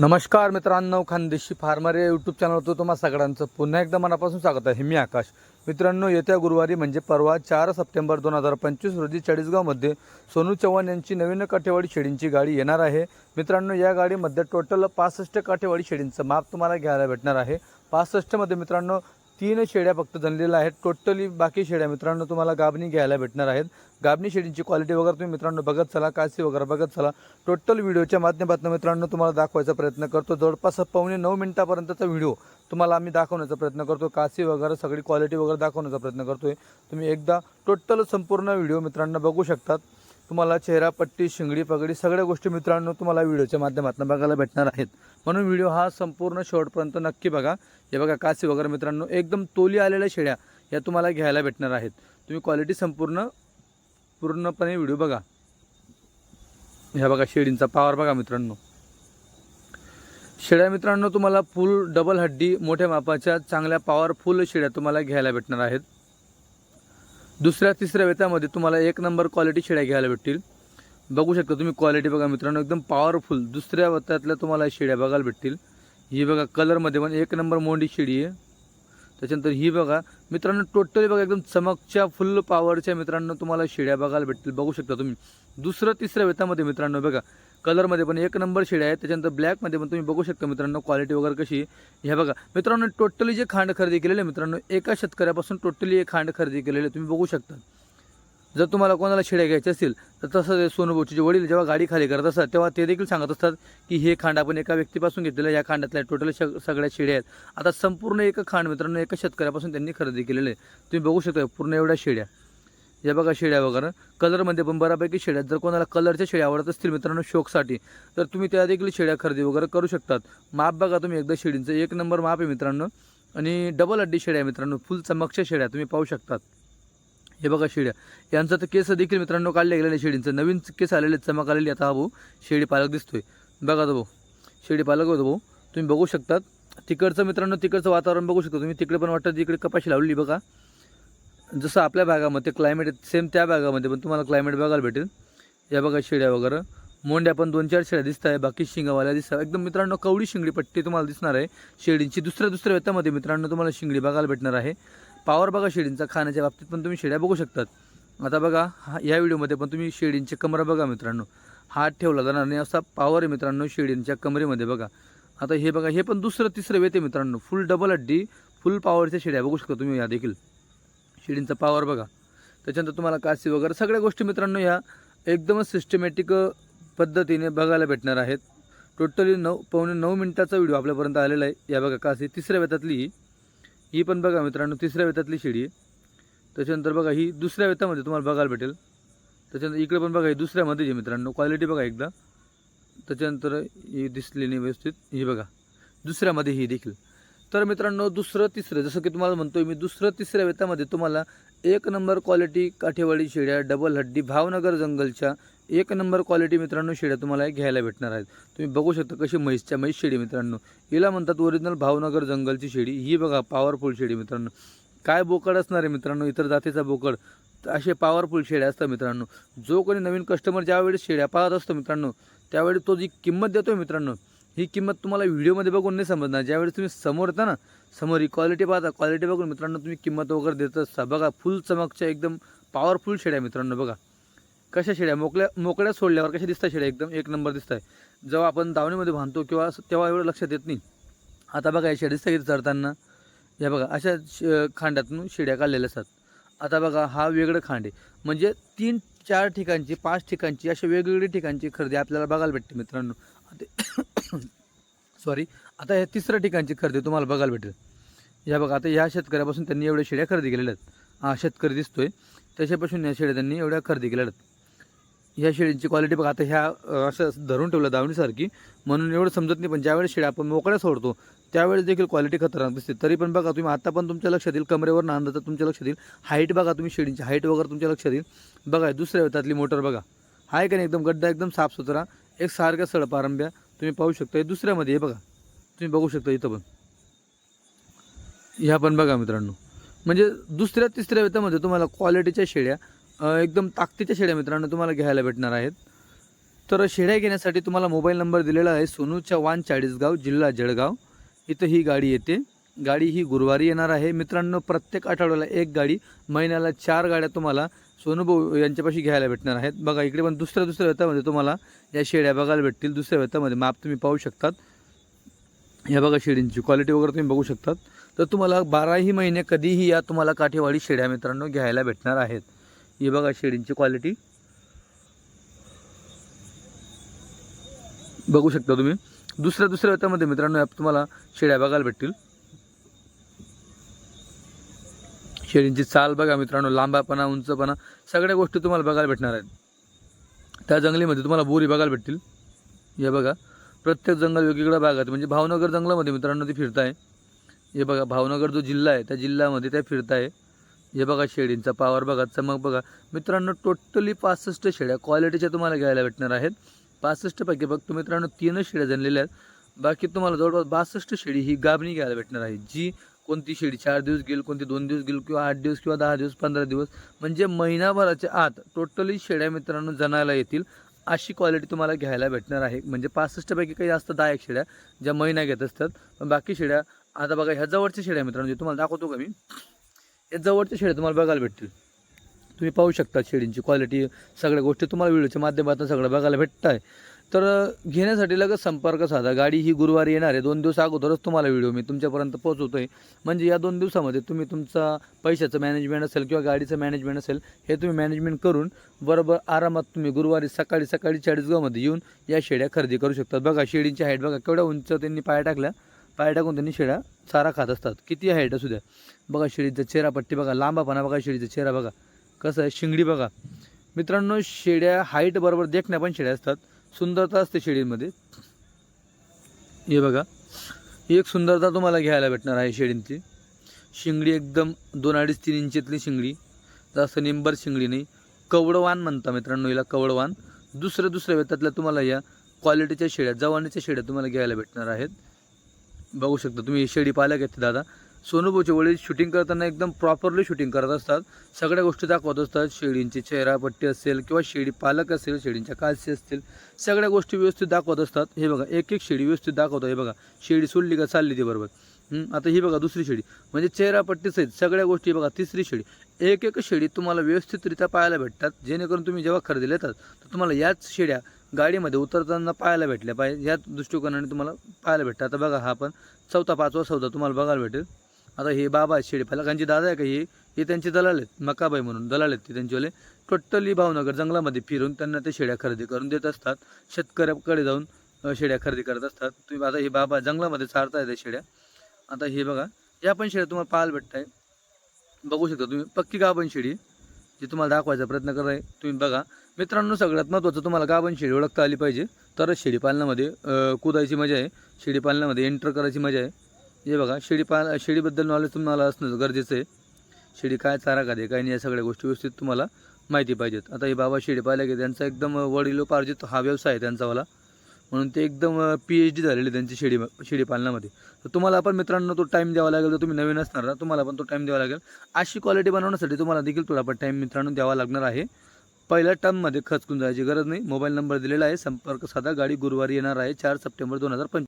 नमस्कार मित्रांनो खानदेशी फार्मर या यूट्यूब चॅनलवर तुम्हा सगळ्यांचं पुन्हा एकदा मनापासून स्वागत आहे. मी आकाश. मित्रांनो येत्या गुरुवारी म्हणजे परवा चार सप्टेंबर दोन हजार पंचवीस रोजी चाळीसगावमध्ये सोनू चव्हाण यांची नवीन काठेवाडी शेळींची गाडी येणार आहे. मित्रांनो या गाडीमध्ये टोटल पासष्ट काठेवाडी शेळींचं माप तुम्हाला घ्यायला भेटणार आहे. पासष्टमध्ये मित्रांनो तीन शेड्या फक्त जनलेल्या आहेत. टोटली बाकी शेळ्या मित्रांनो तुम्हाला गाबणी घ्यायला भेटणार आहेत. गाबणी शेळींची क्वालिटी वगैरे तुम्ही मित्रांनो बघत चला कासी वगैरे बघत चला. टोटल व्हिडिओच्या माध्यमातून मित्रांनो तुम्हाला दाखवायचा प्रयत्न करतो. जवळपास पावणे नऊ मिनिटापर्यंतचा व्हिडिओ तुम्हाला आम्ही दाखवण्याचा प्रयत्न करतो. कासी वगैरे सगळी क्वालिटी वगैरे दाखवण्याचा प्रयत्न करतोय. तुम्ही एकदा टोटल संपूर्ण व्हिडिओ मित्रांनो बघू शकतात. तुम्हाला चेहरा पट्टी शिंगडी पगडी सगळ्या गोष्टी मित्रांनो तुम्हाला व्हिडिओच्या माध्यमातून बघायला भेटणार आहेत. म्हणून व्हिडिओ हा संपूर्ण शेवटपर्यंत नक्की बघा. हे बघा कासी वगैरे मित्रांनो एकदम तोली आलेल्या शेळ्या या तुम्हाला घ्यायला भेटणार आहेत. तुम्ही क्वालिटी संपूर्ण पूर्णपणे व्हिडिओ बघा. ह्या बघा शेळींचा पावर बघा मित्रांनो. शेळ्या मित्रांनो तुम्हाला फुल डबल हड्डी मोठ्या मापाच्या चांगल्या पॉवरफुल शेळ्या तुम्हाला घ्यायला भेटणार आहेत. दुसऱ्या तिसऱ्या वेतामध्ये तुम्हाला एक नंबर क्वालिटी शेळ्या घ्यायला भेटतील. बघू शकता तुम्ही क्वालिटी बघा मित्रांनो एकदम पॉवरफुल दुसऱ्या वतातल्या तुम्हाला शेड्या बघायला भेटतील. ही बघा कलरमध्ये पण एक नंबर मोंडी शेडी आहे. त्याच्यानंतर ही बघा मित्रांनो टोटली बघा एकदम चमकच्या फुल पॉवरच्या मित्रांनो तुम्हाला शेड्या बघायला भेटतील. बघू शकता तुम्ही. दुसरं तिसऱ्या वेतामध्ये मित्रांनो बघा कलरमध्ये पण एक नंबर शेड्या आहेत. त्याच्यानंतर ब्लॅकमध्ये पण तुम्ही बघू शकता मित्रांनो क्वालिटी वगैरे कशी आहे. ह्या बघा मित्रांनो टोटली जे खांड खरेदी केलेले आहे मित्रांनो एका शेतकऱ्यापासून टोटली एक खांड खरेदी केलेले तुम्ही बघू शकता. जर तुम्हाला कोणाला शिड्या घ्यायच्या असतील तर तसं ते सोनूभाऊचे वडील जेव्हा गाडी खाली करत असतात तेव्हा ते देखील सांगत असतात की हे खांड आपण एका व्यक्तीपासून घेतलेलं या खांडातल्या टोटल श सगळ्या शेळ्या आहेत. आता संपूर्ण एका खांड मित्रांनो एका शेतकऱ्यापासून त्यांनी खरेदी केलेलं आहे तुम्ही बघू शकता पूर्ण एवढ्या शेड्या या बघा शेड्या वगैरे. कलरमध्ये पण बऱ्यापैकी शेळ्या जर कोणाला कलरच्या शेड्या आवडत असतील मित्रांनो शोकसाठी तर तुम्ही त्या देखील शेळ्या खरेदी वगैरे करू शकतात. माप बघा तुम्ही एकदा शेळींचं. एक नंबर माप आहे मित्रांनो. आणि डबल अड्डी शेड्या मित्रांनो. फुल चमकच्या शेळ्या तुम्ही पाहू शकतात. हे बघा शेड्या यांचं तर केस देखील मित्रांनो काढले गेलेले शेळींचं नवीन केस आलेले आहेत, चमक आलेली आता हा भाऊ शेळी पालक दिसतोय. बघा तो भाऊ. शेळी पालक होतो भाऊ. तुम्ही बघू शकतात. तिकडचं मित्रांनो तिकडचं वातावरण बघू शकता. तुम्ही तिकडे पण वाटतं तिकडे कपाशी लावलेली बघा. जसं आपल्या भागामध्ये क्लायमेट सेम त्या भागामध्ये पण तुम्हाला क्लायमेट बघायला भेटेल. या बघा शेड्या वगैरे. मोंड्या पण दोन चार शेळ्या दिसत आहे बाकी शिंगावाल्या दिसत आहे एकदम मित्रांनो कवडी शिंगडी पट्टी तुम्हाला दिसणार आहे. शेळींची दुसऱ्या दुसऱ्या व्यतामध्ये मित्रांनो तुम्हाला शिंगडी बघायला भेटणार आहे. पावर बघा शेळींचा खाण्याच्या बाबतीत पण तुम्ही शेळ्या बघू शकतात. आता बघा हा या व्हिडिओमध्ये पण तुम्ही शेळींचे कमरा बघा मित्रांनो. हात ठेवला जाणार नाही असा पावर आहे मित्रांनो शेळींच्या कमरेमध्ये बघा. आता हे बघा हे पण दुसरं तिसरं वेते मित्रांनो. फुल डबल अड्डी फुल पॉवरच्या शेळ्या बघू शकता तुम्ही या देखील. शेळींचा पावर बघा. त्याच्यानंतर तुम्हाला कासी वगैरे सगळ्या गोष्टी मित्रांनो ह्या एकदमच सिस्टमॅटिक पद्धतीने बघायला भेटणार आहेत. टोटली नऊ पावणे नऊ मिनिटाचा व्हिडिओ आपल्यापर्यंत आलेला आहे. या बघा कासी तिसऱ्या वेतातली ही पण बघा मित्रांनो तिसऱ्या वेतातली शेळी आहे. त्याच्यानंतर बघा ही दुसऱ्या वेतामध्ये तुम्हाला बघायला भेटेल. त्याच्यानंतर इकडे पण बघा ही दुसऱ्यामध्ये जी मित्रांनो. क्वालिटी बघा एकदा. त्याच्यानंतर ही दिसली नाही व्यवस्थित. ही बघा दुसऱ्यामध्ये ही देखील. तर मित्रांनो दुसरं तिसरं जसं की तुम्हाला म्हणतोय मी दुसरं तिसऱ्या वेतामध्ये तुम्हाला एक नंबर क्वालिटी काठेवाडी शेड्या डबल हड्डी भावनगर जंगलच्या एक नंबर क्वालिटी मित्रांनो शेड्या तुम्हाला घ्यायला भेटणार आहेत. तुम्ही बघू शकता कशी म्हैसच्या म्हैस शेडी मित्रांनो. हिला म्हणतात ओरिजिनल भावनगर जंगलची शेडी. ही बघा पॉवरफुल शेडी मित्रांनो. काय बोकड असणार आहे मित्रांनो? इतर जातीचा बोकड. असे पॉवरफुल शेड्या असतात मित्रांनो. जो कोणी नवीन कस्टमर ज्यावेळेस शेड्या पाहत असतो मित्रांनो त्यावेळी तो जी किंमत देतो मित्रांनो ही किंमत तुम्हाला व्हिडिओमध्ये बघून नाही समजणार. ज्यावेळेस तुम्ही समोर येता ना समोर ही क्वालिटी पाहता क्वालिटी बघून मित्रांनो तुम्ही किंमत वगैरे देत. असता बघा फुल चमकच्या एकदम पॉवरफुल शेड्या मित्रांनो बघा. कशा शेड्या? मोकळ्या मोकळ्या सोडल्यावर कशा दिसतात शेड्या? एकदम एक नंबर दिसत आहे जेव्हा आपण दावणीमध्ये बांधतो किंवा तेव्हा एवढं लक्षात येत नाही. आता बघा या शेड्या दिसतात चढताना. या बघा अशा श- खांडातून शेळ्या काढलेल्या असतात. आता बघा हा वेगळं खांड आहे. म्हणजे तीन चार ठिकाणची पाच ठिकाणची अशा वेगवेगळी ठिकाणची खरेदी आपल्याला बघायला भेटते मित्रांनो. आता सॉरी आता या तिसऱ्या ठिकाणची खरेदी तुम्हाला बघायला भेटेल. या बघा आता ह्या शेतकऱ्यापासून त्यांनी एवढ्या शेड्या खरेदी केलेल्या आहेत. हा शेतकरी दिसतोय. त्याच्यापासून या शेड्या त्यांनी एवढ्या खरेदी केलेल्या आहेत. ह्या शेळींची क्वालिटी बघा आता ह्या असं धरून ठेवलं दावणीसारखी. म्हणून एवढं समजत नाही पण ज्यावेळेस शेळ्या आपण मोकळ्या सोडतो त्यावेळेस देखील क्वालिटी खतरनाक दिसते. तरी पण बघा तुम्ही आता पण तुमच्या लक्षात येईल कमरेवर नांदाचा तुमच्या लक्षात येईल. हाईट बघा तुम्ही शेळींची हाईट वगैरे तुमच्या लक्षात येईल. बघा दुसऱ्या वेतातली मोटर बघा. आहे का नाही एकदम गड्डा एकदम साफसुथरा एक सारख्या सडपारंब्या तुम्ही पाहू शकता दुसऱ्यामध्ये हे बघा. तुम्ही बघू शकता इथं पण. ह्या पण बघा मित्रांनो. म्हणजे दुसऱ्या तिसऱ्या वेतामध्ये तुम्हाला क्वालिटीच्या शेळ्या एकदम ताकदीच्या शेळ्या मित्रांनो तुम्हाला घ्यायला भेटणार आहेत. तर शेळ्या घेण्यासाठी तुम्हाला मोबाईल नंबर दिलेला आहे सोनू चव्हाण चाळीसगाव जिल्हा जळगाव. इथं ही गाडी येते. गाडी ही गुरुवारी येणार आहे. मित्रांनो प्रत्येक आठवड्याला एक गाडी महिन्याला चार गाड्या तुम्हाला सोनूभाऊ यांच्यापाशी घ्यायला भेटणार आहेत. बघा इकडे पण दुसऱ्या दुसऱ्या व्यतामध्ये तुम्हाला या शेळ्या बघायला भेटतील. दुसऱ्या व्यतामध्ये माप तुम्ही पाहू शकतात. ह्या बघा शेडींची क्वालिटी वगैरे तुम्ही बघू शकतात. तर तुम्हाला बाराही महिने कधीही या तुम्हाला काठेवाडी शेड्या मित्रांनो घ्यायला भेटणार आहेत. हे बघा शेडींची क्वालिटी बघू शकता तुम्ही. दुसऱ्या दुसऱ्या व्यतामध्ये मित्रांनो यात तुम्हाला शेड्या बघायला भेटतील. शेळींची चाल बघा मित्रांनो लांबापणा उंचपणा सगळ्या गोष्टी तुम्हाला बघायला भेटणार आहेत. त्या जंगलीमध्ये तुम्हाला बोरी बघायला भेटतील. हे बघा प्रत्येक जंगल वेगवेगळ्या भागात म्हणजे भावनगर जंगलामध्ये मित्रांनो ते फिरताय. हे बघा भावनगर जो जिल्हा आहे त्या जिल्ह्यामध्ये त्या फिरताय. हे बघा शेळींचा पावर बघा चमक बघा. मित्रांनो टोटली पासष्ट शेळ्या क्वालिटीच्या तुम्हाला घ्यायला भेटणार आहेत. पासष्टपैकी फक्त मित्रांनो तीनच शेळ्या जनलेल्या आहेत. बाकी तुम्हाला जवळपास बासष्ट शेळी ही गाभणी घ्यायला भेटणार आहे जी कोणती शेळी चार दिवस गेल कोणती दोन दिवस गेल किंवा आठ दिवस किंवा दहा दिवस पंधरा दिवस म्हणजे महिनाभराच्या आत टोटली शेळ्या मित्रांनो जनायला येतील अशी क्वालिटी तुम्हाला घ्यायला भेटणार आहे. म्हणजे पासष्टपैकी काही जास्त दहा एक शेळ्या ज्या महिना घेत असतात. पण बाकी शेळ्या आता बघा ह्या जवळच्या शेळ्या मित्रांनो जे तुम्हाला दाखवतो का मी या जवळच्या शेळ्या तुम्हाला बघायला भेटतील. तुम्ही पाहू शकता शेळींची क्वालिटी सगळ्या गोष्टी तुम्हाला व्हिडिओच्या माध्यमातून सगळं बघायला भेटत आहे तर घेण्यासाठी लगेच संपर्क साधा. गाडी ही गुरुवारी येणार आहे. दोन दिवस अगोदरच तुम्हाला व्हिडिओ मी तुमच्यापर्यंत पोहोचवतो आहे म्हणजे या दोन दिवसामध्ये तुम्ही तुमचा पैशाचं मॅनेजमेंट असेल किंवा गाडीचं मॅनेजमेंट असेल हे तुम्ही मॅनेजमेंट करून बरोबर आरामात तुम्ही गुरुवारी सकाळी सकाळी चाळीसगावमध्ये येऊन या शेड्या खरेदी करू शकतात. बघा शेडींची हाईट बघा केवढ्या उंच त्यांनी पाया टाकल्या. पाया टाकून त्यांनी शेळ्या चारा खात असतात. किती हाईट असू द्या. बघा शेळीचा चेहरापट्टी बघा लांबापणा बघा शेळीचा चेहरा बघा. कसं आहे शिंगडी बघा. मित्रांनो शेड्या हाईट बरोबर देखण्या पण शेड्या असतात. सुंदरता असते शेळींमध्ये. हे बघा. ही एक सुंदरता तुम्हाला घ्यायला भेटणार आहे शेळींची. शिंगडी एकदम दोन अडीच तीन इंचीतली शिंगडी. जास्त निंबर शिंगडी नाही. कवडवान म्हणता मित्रांनो हिला कवडवान. दुसऱ्या दुसऱ्या वेतातल्या तुम्हाला या क्वालिटीच्या शेळ्या जवानीच्या शेळ्या तुम्हाला घ्यायला भेटणार आहेत. बघू शकता तुम्ही ही शेळी पाहिल्या घेते दादा. सोनूभाऊचे वडील शूटिंग करताना एकदम प्रॉपरली शूटिंग करत असतात. सगळ्या गोष्टी दाखवत असतात. शेळींची चेहरापट्टी असेल किंवा शेळी पालक असेल शेळींच्या कालशी असतील सगळ्या गोष्टी व्यवस्थित दाखवत असतात. हे बघा एक एक शेळी व्यवस्थित दाखवतो. हे बघा शेळी सोडली का चालली ती बरोबर. आता ही बघा दुसरी शेळी. म्हणजे चेहरापट्टी सहित सगळ्या गोष्टी बघा तिसरी शेळी. एक एक शेळी तुम्हाला व्यवस्थितरित्या पाहायला भेटतात. जेणेकरून तुम्ही जेव्हा खरेदीला येतात तर तुम्हाला याच शेड्या गाडीमध्ये उतरताना पाहायला भेटल्या पाहिजे. याच दृष्टिकोनाने तुम्हाला पाहायला भेटतात. आता बघा हा पण चौथा पाचवा सौदा तुम्हाला बघायला भेटेल. आता हे बाबा आहेत शेळी फलकांची दादा आहे का हे हे त्यांचे दलाल आहेत मकाबाई म्हणून दलाल आहेत ते त्यांचेवाले. टोटली भावनगर जंगलामध्ये फिरून त्यांना ते शेळ्या खरेदी करून देत असतात. शेतकऱ्याकडे जाऊन शेड्या शेळ्या खरेदी करत असतात. तुम्ही आता हे बाबा जंगलामध्ये चारताय त्या शेळ्या आता हे बघा या पण शेळ्या तुम्हाला पाहायला भेटत आहे बघू शकता तुम्ही पक्की गाभण शेळी जी तुम्हाला दाखवायचा प्रयत्न करत आहे तुम्ही बघा मित्रांनो सगळ्यात महत्त्वाचं तुम्हाला गाभण शेळी ओळखता आली पाहिजे. तरच शेळी पालनामध्ये कुदायची मजा आहे. शेळी पालनामध्ये एंटर करायची मजा आहे. हे बघा शेळी पाल शेळीबद्दल नॉलेज तुम्हाला असणं गरजेचं आहे. शेळी काय चारा खाते काय नाही या सगळ्या गोष्टी व्यवस्थित तुम्हाला माहिती पाहिजेत. आता हे बाबा शेळी पाहिल्या की त्यांचा एकदम वडिलोपार्जित हा व्यवसाय आहे त्यांचावाला म्हणून ते एकदम पी एच डी झालेले त्यांची शेळी शेळी पालनामध्ये. तर तुम्हाला पण मित्रांनो तो टाईम द्यावा लागेल जर तुम्ही नवीन असणार ना तुम्हाला पण तो टाईम द्यावा लागेल. अशी क्वालिटी बनवण्यासाठी तुम्हाला देखील थोडाफार टाईम मित्रांनो द्यावा लागणार आहे. पहिल्या टर्ममध्ये खचकून जायची गरज नाही. मोबाईल नंबर दिलेला आहे. संपर्क साधा. गाडी गुरुवारी येणार आहे चार सप्टेंबर दोन हजार पंचवीस.